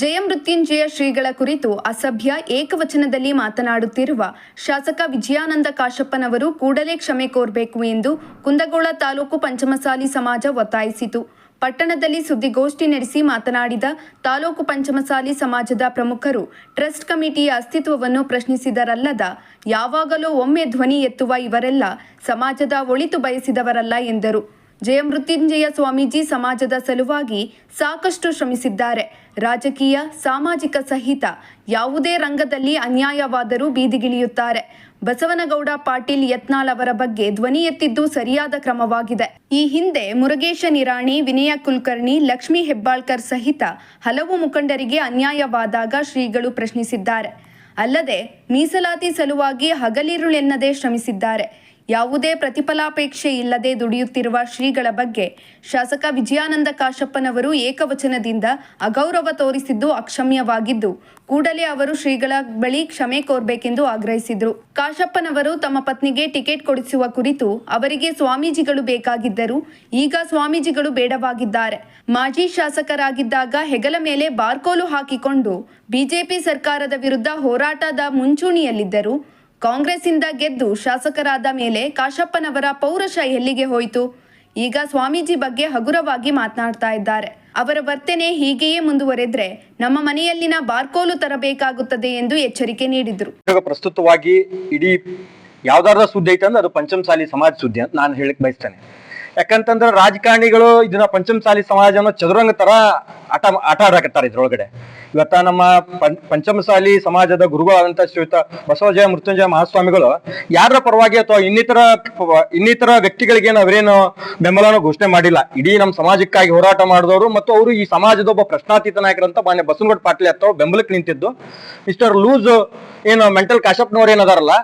ಜಯಮೃತ್ಯುಂಜಯ ಶ್ರೀಗಳ ಕುರಿತು ಅಸಭ್ಯ ಏಕವಚನದಲ್ಲಿ ಮಾತನಾಡುತ್ತಿರುವ ಶಾಸಕ ವಿಜಯಾನಂದ ಕಾಶಪ್ಪನವರು ಕೂಡಲೇ ಕ್ಷಮೆ ಕೋರಬೇಕು ಎಂದು ಕುಂದಗೋಳ ತಾಲೂಕು ಪಂಚಮಸಾಲಿ ಸಮಾಜ ಒತ್ತಾಯಿಸಿತು. ಪಟ್ಟಣದಲ್ಲಿ ಸುದ್ದಿಗೋಷ್ಠಿ ನಡೆಸಿ ಮಾತನಾಡಿದ ತಾಲೂಕು ಪಂಚಮಸಾಲಿ ಸಮಾಜದ ಪ್ರಮುಖರು, ಟ್ರಸ್ಟ್ ಕಮಿಟಿಯ ಅಸ್ತಿತ್ವವನ್ನು ಪ್ರಶ್ನಿಸಿದರಲ್ಲದ, ಯಾವಾಗಲೂ ಒಮ್ಮೆ ಧ್ವನಿ ಎತ್ತುವ ಇವರೆಲ್ಲ ಸಮಾಜದ ಒಳಿತು ಬಯಸಿದವರಲ್ಲ ಎಂದರು. ಜಯಮೃತ್ಯುಂಜಯ ಸ್ವಾಮೀಜಿ ಸಮಾಜದ ಸಲುವಾಗಿ ಸಾಕಷ್ಟು ಶ್ರಮಿಸಿದ್ದಾರೆ. ರಾಜಕೀಯ, ಸಾಮಾಜಿಕ ಸಹಿತ ಯಾವುದೇ ರಂಗದಲ್ಲಿ ಅನ್ಯಾಯವಾದರೂ ಬೀದಿಗಿಳಿಯುತ್ತಾರೆ. ಬಸವನಗೌಡ ಪಾಟೀಲ್ ಯತ್ನಾಳ್ ಅವರ ಬಗ್ಗೆ ಧ್ವನಿ ಎತ್ತಿದ್ದು ಸರಿಯಾದ ಕ್ರಮವಾಗಿದೆ. ಈ ಹಿಂದೆ ಮುರುಗೇಶ ನಿರಾಣಿ, ವಿನಯ ಕುಲಕರ್ಣಿ, ಲಕ್ಷ್ಮೀ ಹೆಬ್ಬಾಳ್ಕರ್ ಸಹಿತ ಹಲವು ಮುಖಂಡರಿಗೆ ಅನ್ಯಾಯವಾದಾಗ ಶ್ರೀಗಳು ಪ್ರಶ್ನಿಸಿದ್ದಾರೆ. ಅಲ್ಲದೆ ಮೀಸಲಾತಿ ಸಲುವಾಗಿ ಹಗಲಿರುಳೆನ್ನದೇ ಶ್ರಮಿಸಿದ್ದಾರೆ. ಯಾವುದೇ ಪ್ರತಿಫಲಾಪೇಕ್ಷೆ ಇಲ್ಲದೆ ದುಡಿಯುತ್ತಿರುವ ಶ್ರೀಗಳ ಬಗ್ಗೆ ಶಾಸಕ ವಿಜಯಾನಂದ ಕಾಶಪ್ಪನವರು ಏಕವಚನದಿಂದ ಅಗೌರವ ತೋರಿಸಿದ್ದು ಅಕ್ಷಮ್ಯವಾಗಿದ್ದು, ಕೂಡಲೇ ಅವರು ಶ್ರೀಗಳ ಬಳಿ ಕ್ಷಮೆ ಕೋರ್ಬೇಕೆಂದು ಆಗ್ರಹಿಸಿದ್ರು. ಕಾಶಪ್ಪನವರು ತಮ್ಮ ಪತ್ನಿಗೆ ಟಿಕೆಟ್ ಕೊಡಿಸುವ ಕುರಿತು ಅವರಿಗೆ ಸ್ವಾಮೀಜಿಗಳು ಬೇಕಾಗಿದ್ದರು ಈಗ ಸ್ವಾಮೀಜಿಗಳು ಬೇಡವಾಗಿದ್ದಾರೆ. ಮಾಜಿ ಶಾಸಕರಾಗಿದ್ದಾಗ ಹೆಗಲ ಮೇಲೆ ಬಾರ್ಕೋಲು ಹಾಕಿಕೊಂಡು ಬಿಜೆಪಿ ಸರ್ಕಾರದ ವಿರುದ್ಧ ಹೋರಾಟದ ಮುಂಚೂಣಿಯಲ್ಲಿದ್ದರು ಕಾಂಗ್ರೆಸ್ಸಿಂದ ಗೆದ್ದು ಶಾಸಕರಾದ ಮೇಲೆ ಕಾಶಪ್ಪನವರ ಪೌರಶ ಎಲ್ಲಿಗೆ ಹೋಯಿತು? ಈಗ ಸ್ವಾಮೀಜಿ ಬಗ್ಗೆ ಹಗುರವಾಗಿ ಮಾತನಾಡ್ತಾ ಇದ್ದಾರೆ. ಅವರ ವರ್ತನೆ ಹೀಗೆಯೇ ಮುಂದುವರೆದ್ರೆ ನಮ್ಮ ಮನೆಯಲ್ಲಿನ ಬಾರ್ಕೋಲು ತರಬೇಕಾಗುತ್ತದೆ ಎಂದು ಎಚ್ಚರಿಕೆ ನೀಡಿದ್ರು. ಪ್ರಸ್ತುತವಾಗಿ ಇಡೀ ಯಾವ್ದಾರ ಸುದ್ದಿ ಐತೆ ಅಂದ್ರೆ ಅದು ಪಂಚಮಸಾಲಿ ಸಮಾಜ ಸುದ್ದಿ ಅಂತ ನಾನು ಹೇಳಕ್ ಬಯಸ್ತೇನೆ. ಯಾಕಂತಂದ್ರೆ ರಾಜಕಾರಣಿಗಳು ಇದನ್ನ ಪಂಚಮಸಾಲಿ ಸಮಾಜನ ಚದುರಂಗ ತರ ಆಟ ಆಟ ಆಡಾಕತ್ತಾರ ಇದ್ರೊಳಗಡೆ. ಇವತ್ತ ನಮ್ಮ ಪಂಚಮಸಾಲಿ ಸಮಾಜದ ಗುರುಗಳಾದಂತ ಶ್ರೀಯುತ ಬಸವಜಯ ಮೃತ್ಯುಂಜಯ ಮಹಾಸ್ವಾಮಿಗಳು ಯಾರ ಪರವಾಗಿ ಅಥವಾ ಇನ್ನಿತರ ಇನ್ನಿತರ ವ್ಯಕ್ತಿಗಳಿಗೇನು ಅವರೇನು ಬೆಂಬಲನ ಘೋಷಣೆ ಮಾಡಿಲ್ಲ. ಇಡೀ ನಮ್ಮ ಸಮಾಜಕ್ಕಾಗಿ ಹೋರಾಟ ಮಾಡಿದವರು ಮತ್ತು ಅವರು ಈ ಸಮಾಜದ ಒಬ್ಬ ಪ್ರಶ್ನಾತೀತ ನಾಯಕರಂತ ಮಾನ್ಯ ಬಸವನಗೌಡ ಪಾಟೀಲ್ ಅಥವಾ ಬೆಂಬಲಕ್ಕೆ ನಿಂತಿದ್ದು. ಮಿಸ್ಟರ್ ಲೂಸ್ ಏನು ಮೆಂಟಲ್ ಕಾಶಪ್ನವ್ರು ಏನದಾರಲ್ಲ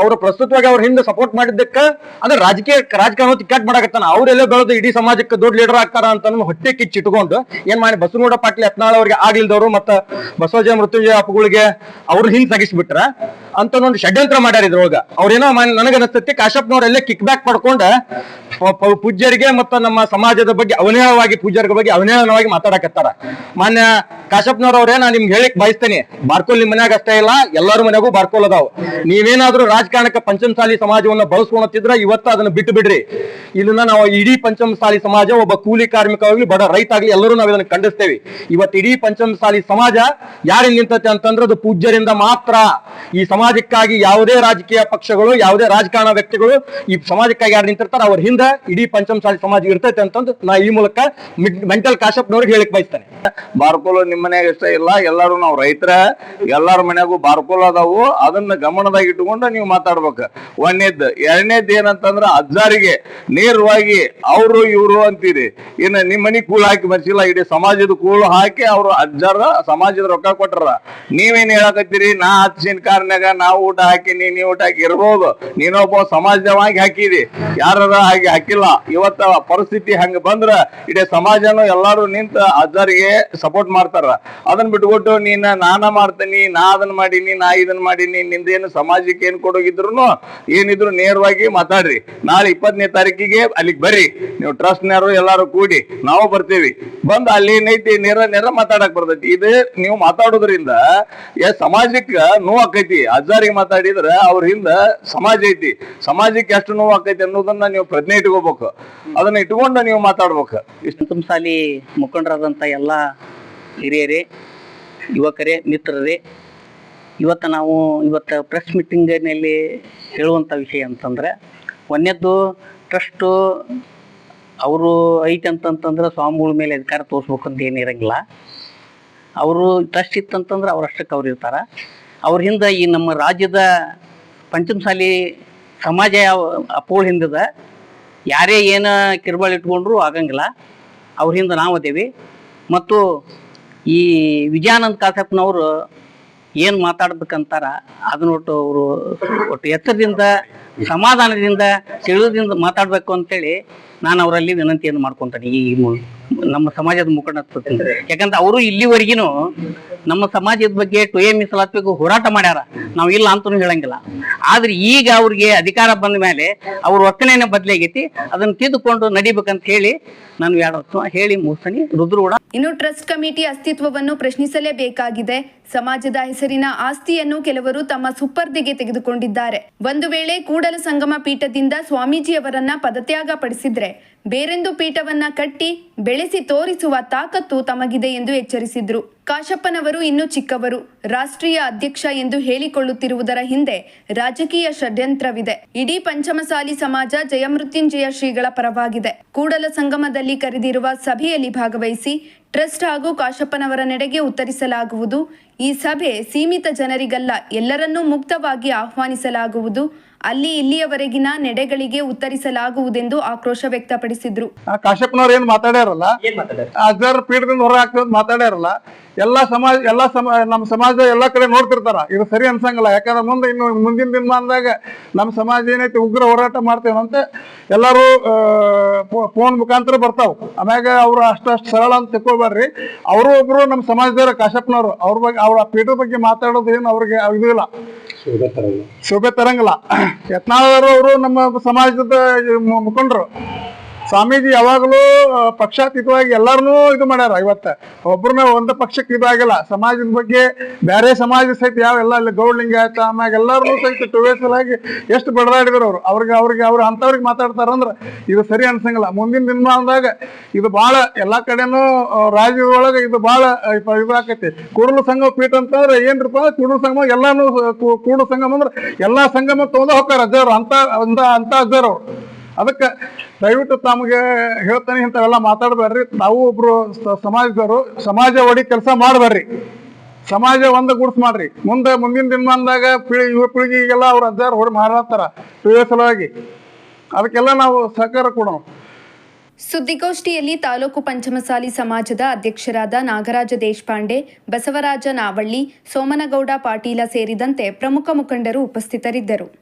ಅವರು ಪ್ರಸ್ತುತವಾಗಿ ಅವ್ರ ಹಿಂದೆ ಸಪೋರ್ಟ್ ಮಾಡಿದ್ದಕ್ಕ ಅಂದ್ರೆ ರಾಜಕೀಯ ರಾಜಕಾರಣ ತಿಕ್ಕಾಟ್ ಮಾಡಕತ್ತಾನ. ಅವ್ರೆಲ್ಲ ಬೆಳೆದು ಇಡೀ ಸಮಾಜಕ್ಕೆ ದೊಡ್ಡ ಲೀಡರ್ ಆಗ್ತಾರ ಅಂತ ಹೊಟ್ಟೆ ಹೊಟ್ಟೆ ಕಿಚ್ಚಿಟ್ಕೊಂಡು ಏನ್ ಮಾಡಿ ಬಸವನಗೌಡ ಪಾಟೀಲ್ ಯತ್ನಾಳ್ ಅವ್ರಿಗೆ ಆಗ್ಲಿಲ್ದವ್ರು ಮತ್ತ ಬಸವಜಯ ಮೃತ್ಯುಂಜಯ ಅಪ್ಪಗಳಿಗೆ ಅವ್ರ ಹಿಂದ್ ಸಾಗಿಸ್ಬಿಟ್ರ ಅಂತ ಒಂದು ಷಡ್ಯಂತ್ರ ಮಾಡ್ಯಾರ ಇದ್ರೊಳಗ. ಅವ್ರೇನೋ ನನಗ ಅನಸ್ತತಿ ಕಾಶಪ್ಪನವ್ರೆಲ್ಲ ಕಿಕ್ ಬ್ಯಾಕ್ ಪಡ್ಕೊಂಡ ಪೂಜ್ಯರಿಗೆ ಮತ್ತ ನಮ್ಮ ಸಮಾಜದ ಬಗ್ಗೆ ಅವನೇಳವಾಗಿ ಪೂಜ್ಯರ ಬಗ್ಗೆ ಅವನೇಳನವಾಗಿ ಮಾತಾಡಕತ್ತಾರ. ಮಾನ್ಯ ಕಾಶಪ್ಪನವ್ರವ್ರೇ ನಾ ನಿಮ್ಗೆ ಹೇಳಿಕ್ ಬಯಸ್ತೇನೆ. ಬಾರ್ಕೋಲ್ ನಿಮ್ ಮನ್ಯಾಗ ಅಷ್ಟೇ ಇಲ್ಲ, ಎಲ್ಲಾರ ಮನೆಗೂ ಬಾರ್ಕೋಲ್ ಅದಾವ. ನೀವೇನಾದ್ರೂ ರಾಜಕಾರಣಕ್ಕೆ ಪಂಚಮಸಾಲಿ ಸಮಾಜವನ್ನ ಬಳಸ್ಕೊಳತ್ತಿದ್ರ ಇವತ್ತ ಅದನ್ನ ಬಿಟ್ಟು ಬಿಡ್ರಿ ಇದನ್ನ ನಾವು ಇಡೀ ಪಂಚಮಸಾಲಿ ಸಮಾಜ ಒಬ್ಬ ಕೂಲಿ ಕಾರ್ಮಿಕ ಆಗಲಿ ಬಡ ರೈತ ಆಗಲಿ ಎಲ್ಲರೂ ನಾವು ಇದನ್ನು ಖಂಡಿಸ್ತೇವೆ. ಇವತ್ತು ಇಡೀ ಪಂಚಮಸಾಲಿ ಸಮಾಜ ಯಾರಿಂದ ನಿಂತತೆ ಅಂತಂದ್ರೆ ಅದು ಪೂಜ್ಯರಿಂದ ಮಾತ್ರ. ಈ ಸಮಾಜಕ್ಕಾಗಿ ಯಾವುದೇ ರಾಜಕೀಯ ಪಕ್ಷಗಳು, ಯಾವುದೇ ರಾಜಕಾರಣ ವ್ಯಕ್ತಿಗಳು ಈ ಸಮಾಜಕ್ಕಾಗಿ ಯಾರು ನಿಂತಿರ್ತಾರೆ ಅವ್ರ ಹಿಂದೆ ಇಡೀ ಪಂಚಮಸಾಲಿ ಸಮಾಜ ಇರ್ತೈತೆ ಅಂತಂದು ನಾ ಈ ಮೂಲಕ ಮೆಂಟಲ್ ಕಾಶಪ್ನವ್ರಿಗೆ ಹೇಳಿಕ್ ಬಯಸ್ತೇನೆ. ಬಾರ್ಕೋಲ್ ನಿಮ್ಮ ಮನೆಯಾಗ ಇಷ್ಟ ಇಲ್ಲ, ಎಲ್ಲರೂ ನಾವು ರೈತರ, ಎಲ್ಲಾರ ಮನೆಗೂ ಬಾರ್ಕೋಲ್ ಅದಾವು, ಅದನ್ನ ಗಮನದಾಗ ಇಟ್ಕೊಂಡು ನೀವು ಮಾತಾಡ್ಬೇಕು. ಒಂದೇದ್ ಎರಡನೇದ್ ಏನಂತಂದ್ರ ಅಜ್ಜಾರಿಗೆ ನೇರವಾಗಿ ಅವರು ಇವರು ಅಂತೀರಿ. ಇನ್ನ ನಿಮ್ಮ ಮನಿ ಕೂಳು ಹಾಕಿ ಮರ್ಸಿಲ್ಲ, ಇಡೀ ಸಮಾಜದ ಕೂಳು ಹಾಕಿ ಅವ್ರು ಅಜ್ಜರ, ಸಮಾಜದ ರೊಕ್ಕ ಕೊಟ್ರ ನೀವೇನ್ ಹೇಳಕತ್ತೀರಿ? ನಾ ಹಚ್ಚಿನ ಕಾರ್ನಾಗ ನಾ ಊಟ ಹಾಕಿನಿ ನೀ ಊಟ ಹಾಕಿ ಇರ್ಬೋದು. ನೀನೊಬ್ಬ ಸಮಾಜವಾಗಿ ಹಾಕಿದಿ. ಯಾರ ಹಾಗೆ ಹಾಕಿಲ್ಲ. ಇವತ್ತ ಪರಿಸ್ಥಿತಿ ಹಂಗ ಬಂದ್ರ ಇಡೀ ಸಮಾಜನು ಎಲ್ಲಾರು ನಿಂತ ಅಜ್ಜರಿಗೆ ಸಪೋರ್ಟ್ ಮಾಡ್ತಾರ. ಅದನ್ನ ಬಿಟ್ಕೊಟ್ಟು ನೀನ ನಾನ ಮಾಡ್ತೀನಿ, ನಾ ಅದನ್ನ ಮಾಡೀನಿ, ನಾ ಇದನ್ನ ಮಾಡೀನಿ, ನಿಂದೇನು ಸಮಾಜಕ್ಕೆ ಏನ್ ಕೊಡೋಗಿದ್ರು ಏನಿದ್ರು ನೇರವಾಗಿ ಮಾತಾಡ್ರಿ. ನಾಳೆ ಇಪ್ಪತ್ತನೇ ತಾರೀಕಿಗೆ ಅಲ್ಲಿಗೆ ಬರ್ರಿ. ನೀವು ಟ್ರಸ್ಟ್ನವರು ಎಲ್ಲಾರು ಕೂಡಿ ನಾವು ಬರ್ತೀವಿ. ಬಂದ್ ಅಲ್ಲಿ ನೈತಿ ನೇರ ನೇರ ಮಾತಾಡಕ್ ಬರ್ತೈತಿ. ಇದು ನೀವು ಮಾತಾಡೋದ್ರಿಂದ ಸಮಾಜಕ್ಕೆ ನೋವು ಆಕೈತಿ. ಅಜ್ಜಾರಿಗೆ ಮಾತಾಡಿದ್ರ ಅವ್ರ ಹಿಂದ ಸಮಾಜ ಐತಿ. ಸಮಾಜಕ್ಕೆ ಎಷ್ಟು ನೋವು ಆಕೈತಿ ಅನ್ನೋದನ್ನ ನೀವು ಪ್ರಜ್ಞೆ ಇಟ್ಕೋಬೇಕು. ಅದನ್ನ ಇಟ್ಕೊಂಡು ನೀವು ಮಾತಾಡ್ಬೇಕು. ಇಷ್ಟು ತುಂಬಸಾಲಿ ಮುಖಂಡರಾದಂತ ಎಲ್ಲ ಹಿರಿಯರೇ, ಯುವಕರೇ, ಮಿತ್ರರೇ, ಇವತ್ತು ನಾವು ಇವತ್ತು ಪ್ರೆಸ್ ಮೀಟಿಂಗಿನಲ್ಲಿ ಹೇಳುವಂಥ ವಿಷಯ ಅಂತಂದರೆ, ಒಂದನೇದ್ದು ಟ್ರಸ್ಟು ಅವರು ಐತೆ ಅಂತಂತಂದ್ರೆ ಸ್ವಾಮಿಗಳ ಮೇಲೆ ಅಧಿಕಾರ ತೋರಿಸ್ಬೇಕು ಅಂತ ಏನಿರಂಗಿಲ್ಲ ಅವರು ಟ್ರಸ್ಟ್ ಇತ್ತಂತಂದ್ರೆ ಅವ್ರಷ್ಟಕ್ಕೆ ಅವ್ರು ಇರ್ತಾರೆ. ಅವ್ರ ಹಿಂದೆ ಈ ನಮ್ಮ ರಾಜ್ಯದ ಪಂಚಮಸಾಲಿ ಸಮಾಜ ಅಪೋಳ ಹಿಂದದ ಯಾರೇ ಏನು ಕಿರುಬಾಳು ಇಟ್ಕೊಂಡ್ರು ಆಗಂಗಿಲ್ಲ. ಅವ್ರ ಹಿಂದೆ ನಾವು ಅದೇವಿ. ಮತ್ತು ಈ ವಿಜಯಾನಂದ ಕಾಸಪ್ಪನವರು ಏನು ಮಾತಾಡ್ಬೇಕಂತಾರ, ಅದನ್ನ ಒಟ್ಟು ಅವರು ಒಟ್ಟು ಎತ್ತರದಿಂದ, ಸಮಾಧಾನದಿಂದ ತಿಳಿದಿಂದ ಮಾತಾಡಬೇಕು ಅಂತೇಳಿ ನಾನು ಅವರಲ್ಲಿ ವಿನಂತಿಯನ್ನು ಮಾಡ್ಕೊತೇನೆ. ಈ ನಮ್ಮ ಸಮಾಜದ ಮುಖಂಡತ್ವದಿಂದ ಯಾಕಂದ್ರೆ ಅವರು ಇಲ್ಲಿವರೆಗಿನೂ ನಮ್ಮ ಸಮಾಜದ ಬಗ್ಗೆ ಟೊಯೆ ಮೀಸಲಾತ್ಬೇಕು ಹೋರಾಟ ಮಾಡ್ಯಾರ. ನಾವು ಇಲ್ಲ ಅಂತಲೂ ಹೇಳಂಗಿಲ್ಲ. ಆದ್ರೆ ಈಗ ಅವ್ರಿಗೆ ಅಧಿಕಾರ ಬಂದ ಮೇಲೆ ಅವ್ರ ವರ್ತನೆನೇ ಬದಲಾಗೈತಿ ಅದನ್ನ ತಿದ್ದುಕೊಂಡು ನಡಿಬೇಕಂತ ಹೇಳಿ ನಾನು ಎರಡು ಹೇಳಿ ಮುಗಿಸ್ತೀನಿ. ರುದ್ರೂಡ. ಇನ್ನು ಟ್ರಸ್ಟ್ ಕಮಿಟಿ ಅಸ್ತಿತ್ವವನ್ನು ಪ್ರಶ್ನಿಸಲೇಬೇಕಾಗಿದೆ. ಸಮಾಜದ ಹೆಸರಿನ ಆಸ್ತಿಯನ್ನು ಕೆಲವರು ತಮ್ಮ ಸುಪರ್ದಿಗೆ ತೆಗೆದುಕೊಂಡಿದ್ದಾರೆ. ಒಂದು ವೇಳೆ ಕೂಡಲ ಸಂಗಮ ಪೀಠದಿಂದ ಸ್ವಾಮೀಜಿಯವರನ್ನ ಪದತ್ಯಾಗ ಪಡಿಸಿದ್ರೆ, ಬೇರೆಂದು ಪೀಠವನ್ನ ಕಟ್ಟಿ ಬೆಳೆಸಿ ತೋರಿಸುವ ತಾಕತ್ತು ತಮಗಿದೆ ಎಂದು ಎಚ್ಚರಿಸಿದ್ರು. ಕಾಶಪ್ಪನವರು ಇನ್ನು ಚಿಕ್ಕವರು. ರಾಷ್ಟ್ರೀಯ ಅಧ್ಯಕ್ಷ ಎಂದು ಹೇಳಿಕೊಳ್ಳುತ್ತಿರುವುದರ ಹಿಂದೆ ರಾಜಕೀಯ ಷಡ್ಯಂತ್ರವಿದೆ. ಇಡೀ ಪಂಚಮಸಾಲಿ ಸಮಾಜ ಜಯಮೃತ್ಯುಂಜಯ ಶ್ರೀಗಳ ಪರವಾಗಿದೆ. ಕೂಡಲ ಸಂಗಮದಲ್ಲಿ ಕರೆದಿರುವ ಸಭೆಯಲ್ಲಿ ಭಾಗವಹಿಸಿ ಟ್ರಸ್ಟ್ ಹಾಗೂ ಕಾಶಪ್ಪನವರ ನೆಡೆಗೆ ಉತ್ತರಿಸಲಾಗುವುದು. ಈ ಸಭೆ ಸೀಮಿತ ಜನರಿಗಲ್ಲ ಎಲ್ಲರನ್ನೂ ಮುಕ್ತವಾಗಿ ಆಹ್ವಾನಿಸಲಾಗುವುದು. ಅಲ್ಲಿ ಇಲ್ಲಿಯವರೆಗಿನ ನೆಡೆಗಳಿಗೆ ಉತ್ತರಿಸಲಾಗುವುದೆಂದು ಆಕ್ರೋಶ ವ್ಯಕ್ತಪಡಿಸಿದ್ರು. ಆ ಕಾಶ್ಯಪ್ಪನವ್ರು ಏನ್ ಮಾತಾಡ್ಯಾರಲ್ಲ? ಅಜ್ಜಾರ್ ಪೀಠದಿಂದ ಹೊರ ಆಗ್ತದ ಮಾತಾಡ್ಯಾರಲ್ಲ ಎಲ್ಲಾ ಸಮಾಜ ಎಲ್ಲಾ ಸಮ ನಮ್ಮ ಸಮಾಜ ಎಲ್ಲಾ ಕಡೆ ನೋಡ್ತಿರ್ತಾರ. ಇದು ಸರಿ ಅನ್ಸಂಗಿಲ್ಲ ಯಾಕಂದ್ರೆ ಮುಂದೆ ಇನ್ನು ಮುಂದಿನ ದಿನಮಾನದಾಗ ನಮ್ಮ ಸಮಾಜ ಏನೈತಿ ಉಗ್ರ ಹೋರಾಟ ಮಾಡ್ತೇವಂತ ಎಲ್ಲರೂ ಫೋನ್ ಮುಖಾಂತರ ಬರ್ತಾವ. ಆಮ್ಯಾಗ ಅವ್ರು ಅಷ್ಟಷ್ಟು ಸರಳ ಅಂತ ತಿಳ್ಕೊಬಾರ್ರಿ ಅವರು ಒಬ್ರು ನಮ್ಮ ಸಮಾಜದವ್ರ ಕಾಶಪ್ನವ್ರು ಅವ್ರ ಬಗ್ಗೆ ಅವ್ರ ಪೀಠದ ಬಗ್ಗೆ ಮಾತಾಡೋದು ಏನು ಅವ್ರಿಗೆ ಇದಿಲ್ಲ ಇಲ್ಲ. ಶೋಭೆ ತರಂಗಿಲ್ಲ. ಯತ್ನಾಳರು ಅವರು ನಮ್ಮ ಸಮಾಜದ ಮುಖಂಡರು. ಸ್ವಾಮೀಜಿ ಯಾವಾಗಲೂ ಪಕ್ಷಾತೀತವಾಗಿ ಎಲ್ಲಾರನ್ನೂ ಇದು ಮಾಡ್ಯಾರ. ಇವತ್ತ ಒಬ್ರನ್ನ ಒಂದು ಪಕ್ಷಕ್ಕೆ ಇದಾಗಿಲ್ಲ. ಸಮಾಜದ ಬಗ್ಗೆ ಬೇರೆ ಸಮಾಜ ಸಹಿತ ಯಾವೆಲ್ಲ ಅಲ್ಲಿ ಗೌಡ್ಲಿಂಗಾಯತ ಆಮ್ಯಾಗ ಎಲ್ಲಾರನ್ನೂ ಸಹಿತ ಟುವೇಸಲ್ ಎಷ್ಟು ಬಡದಾಡಿದ್ರು ಅವ್ರು. ಅವ್ರಿಗೆ ಅವ್ರಿಗೆ, ಅವ್ರು ಅಂಥವ್ರಿಗೆ ಮಾತಾಡ್ತಾರಂದ್ರ ಇದು ಸರಿ ಅನ್ಸಂಗಿಲ್ಲ. ಮುಂದಿನ ದಿನಮಾನದಾಗ ಇದು ಬಹಳ ಎಲ್ಲಾ ಕಡೆನೂ ರಾಜ್ಯದೊಳಗೆ ಇದು ಬಹಳ ಇದಾಕೈತಿ. ಕೂಡಲು ಸಂಘ ಪೀಠ ಅಂತಂದ್ರೆ ಏನ್ರಪ್ಪ, ಕೂಡಲು ಸಂಗಮ ಎಲ್ಲಾನು ಕೂಡಲು ಸಂಗಮ ಅಂದ್ರೆ ಎಲ್ಲಾ ಸಂಗಮ ತೊಗೊಂಡು ಹೋಗ್ತಾರ ಅಜ್ಜಾರು, ಅಂತ ಅಂತ ಅಂತ ಅಜ್ಜಾರು ಅವ್ರು. ಅದಕ್ಕೆ ದಯವಿಟ್ಟು ತಮಗೆ ಹೇಳ್ತಾನೆ ಇಂಥವೆಲ್ಲ ಮಾತಾಡಬೇಡ್ರಿ. ತಾವು ಒಬ್ರು ಸಮಾಜದವರು ಸಮಾಜ ಒಡಿ ಕೆಲಸ ಮಾಡಬೇಡ್ರಿ. ಸಮಾಜ ಒಂದ ಗುಡ್ಸ್ ಮಾಡ್ರಿ. ಮುಂದೆ ಮುಂದಿನ ದಿನಮಾನದಾಗ ಪೀಳಿ ಯುವ ಪೀಳಿಗೆಗೆಲ್ಲ ಅವ್ರ ಅಜ್ಜಾರು ಹೊಡಿ ಮಾರಾಡ್ತಾರ ಟಿವಿ ಸಲುವಾಗಿ. ಅದಕ್ಕೆಲ್ಲ ನಾವು ಸಹಕಾರ ಕೊಡೋಣ. ಸುದ್ದಿಗೋಷ್ಠಿಯಲ್ಲಿ ತಾಲೂಕು ಪಂಚಮಸಾಲಿ ಸಮಾಜದ ಅಧ್ಯಕ್ಷರಾದ ನಾಗರಾಜ ದೇಶಪಾಂಡೆ, ಬಸವರಾಜ ನಾವಳ್ಳಿ, ಸೋಮನಗೌಡ ಪಾಟೀಲ ಸೇರಿದಂತೆ ಪ್ರಮುಖ ಮುಖಂಡರು ಉಪಸ್ಥಿತರಿದ್ದರು.